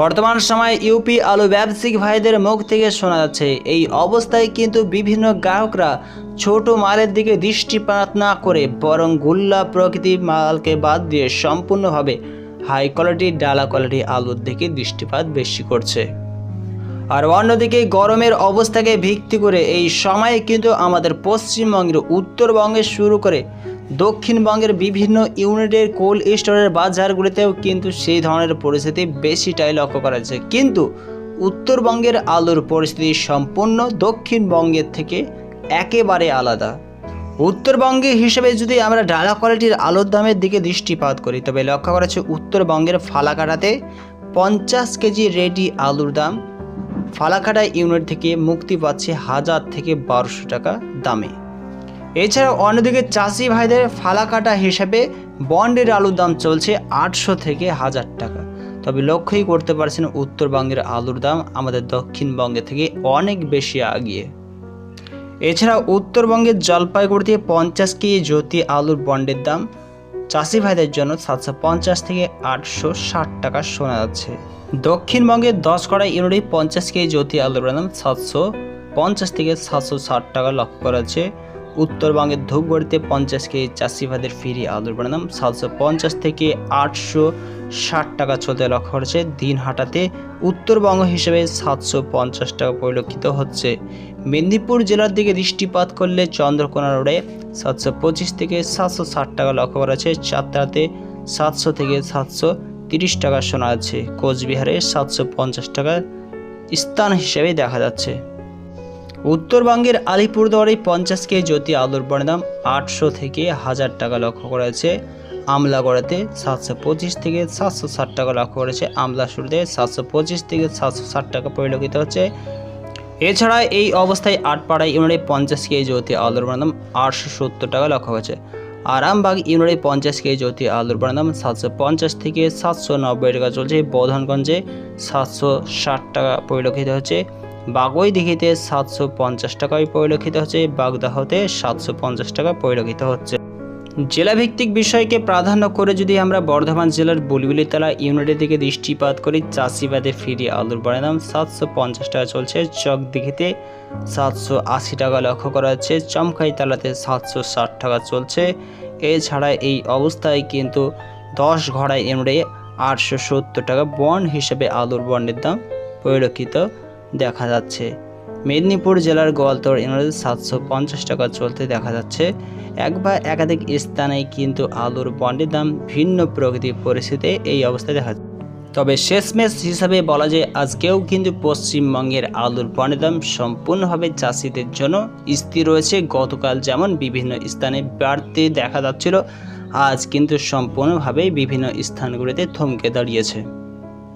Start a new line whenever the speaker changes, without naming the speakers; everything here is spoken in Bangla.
বর্তমান সময়ে ইউপি আলু ব্যবসায়িক ভাইদের মুখ থেকে শোনা যাচ্ছে, এই অবস্থায় কিন্তু বিভিন্ন গ্রাহকরা ছোট মালের দিকে দৃষ্টিপাত না করে, বরং গুল্লা প্রকৃতির মালকে বাদ দিয়ে সম্পূর্ণভাবে হাই কোয়ালিটি ডালা কোয়ালিটি আলুর দিকে দৃষ্টিপাত বেশি করছে। আর অন্যদিকে গরমের অবস্থাকে ভিত্তি করে এই সময়ে কিন্তু আমাদের পশ্চিমবঙ্গের উত্তরবঙ্গে শুরু করে দক্ষিণবঙ্গের বিভিন্ন ইউনিটের কোল্ড স্টোরের বাজারগুলিতেও কিন্তু সেই ধরনের পরিস্থিতি বেশিটাই লক্ষ্য করা যাচ্ছে। কিন্তু উত্তরবঙ্গের আলুর পরিস্থিতি সম্পূর্ণ দক্ষিণবঙ্গের থেকে একেবারে আলাদা। উত্তরবঙ্গে হিসেবে যদি আমরা ডালা কোয়ালিটির আলুর দামের দিকে দৃষ্টিপাত করি, তবে লক্ষ্য করা হচ্ছে উত্তরবঙ্গের ফালাকাটাতে পঞ্চাশ কেজি রেডি আলুর দাম ফালাকাটা ইউনিট থেকে মুক্তি পাচ্ছে হাজার থেকে বারোশো টাকা দামে। এছাড়াও অন্যদিকে চাষি ভাইদের ফালাকাটা হিসেবে বন্ডের আলুর দাম চলছে আটশো থেকে হাজার টাকা। তবে লক্ষ্যই করতে পারছেন উত্তরবঙ্গের আলুর দাম আমাদের দক্ষিণবঙ্গে থেকে অনেক বেশি আগিয়ে। এছাড়া উত্তরবঙ্গের জলপাইগুড়িতে পঞ্চাশ কেজি জ্যোতি আলুর বন্ডের দাম চাষি ভাইদের জন্য সাতশো পঞ্চাশ থেকে আটশো ষাট টাকা শোনা যাচ্ছে। দক্ষিণবঙ্গের দশ কড়া ইউনিটে পঞ্চাশ কেজি জ্যোতি আলুর দাম সাতশো পঞ্চাশ থেকে সাতশো ষাট টাকা লক্ষ্য করা যাচ্ছে। উত্তরবঙ্গের ধূপগড়িতে পঞ্চাশ কেজি চাষি ভাইদের ফিরি আলুর দাম সাতশো পঞ্চাশ থেকে আটশো ষাট টাকা চলতে লক্ষ্য করেছে। দিনহাটাতে উত্তরবঙ্গ হিসেবে সাতশো পঞ্চাশ টাকা পরিলক্ষিত হচ্ছে। মেদিনীপুর জেলার দিকে দৃষ্টিপাত করলে চন্দ্রকোনা রোডে সাতশো পঁচিশ থেকে সাতশো ষাট টাকা লক্ষ্য করা যাচ্ছে। চারটাতে সাতশো থেকে সাতশো তিরিশ টাকা শোনা যাচ্ছে। কোচবিহারে সাতশো পঞ্চাশ টাকা স্থান হিসেবে দেখা যাচ্ছে। উত্তরবঙ্গের আলিপুরদুয়ারে পঞ্চাশ কে জ্যোতি আলুর দাম আটশো থেকে হাজার টাকা লক্ষ্য করা যাচ্ছে আমলাগড়াতে সাতশো পঁচিশ থেকে সাতশো ষাট টাকা লক্ষ্য করেছে। আমলা শুরুতে সাতশো পঁচিশ থেকে সাতশো ষাট টাকা পরিলক্ষিত হচ্ছে। এছাড়া এই অবস্থায় আটপাড়া ইউনিটে পঞ্চাশ কেজি জ্যোতি আলুর দাম আটশো সত্তর টাকা লক্ষ্য হয়েছে আরামবাগ ইউনিটে পঞ্চাশ কেজি জ্যোতি আলুর দাম সাতশো পঞ্চাশ থেকে সাতশো নব্বই টাকা চলছে। বৌধনগঞ্জে সাতশো ষাট টাকা পরিলক্ষিত হচ্ছে। বাগুই দিঘিতে সাতশো পঞ্চাশ টাকায় পরিলক্ষিত হচ্ছে, বাগদাহতে সাতশো পঞ্চাশ টাকা পরিলক্ষিত হচ্ছে। জেলাভিত্তিক বিষয়কে প্রাধান্য করে যদি আমরা বর্ধমান জেলার বুলবুলিতলা ইউনিটের দিকে দৃষ্টিপাত করি চাষিবাদের ফিরি আলুর বড় দাম সাতশো পঞ্চাশ টাকা চলছে। চক দিঘিতে সাতশো আশি টাকা লক্ষ্য করা যাচ্ছে, চমকাই তালাতে সাতশো ষাট টাকা চলছে। এছাড়া এই অবস্থায় কিন্তু দশ ঘড়াই ইউনিটে আটশো সত্তর টাকা বন্ড হিসেবে আলুর বন্ডের দাম পরিলক্ষিত দেখা যাচ্ছে। মেদিনীপুর জেলার গোয়ালতর ইউনিটে সাতশো পঞ্চাশ টাকা চলতে দেখা যাচ্ছে। এক বা একাধিক স্থানে কিন্তু আলুর বন্ডের দাম ভিন্ন প্রকৃতির পরিস্থিতিতে এই অবস্থায় দেখা তবে শেষমেশ হিসাবে বলা যায়, আজকেও কিন্তু পশ্চিমবঙ্গের আলুর বন্ডের দাম সম্পূর্ণভাবে চাষিদের জন্য স্থির রয়েছে। গতকাল যেমন বিভিন্ন স্থানে বাড়তে দেখা যাচ্ছিল, আজ কিন্তু সম্পূর্ণভাবে বিভিন্ন স্থানগুলিতে থমকে দাঁড়িয়েছে।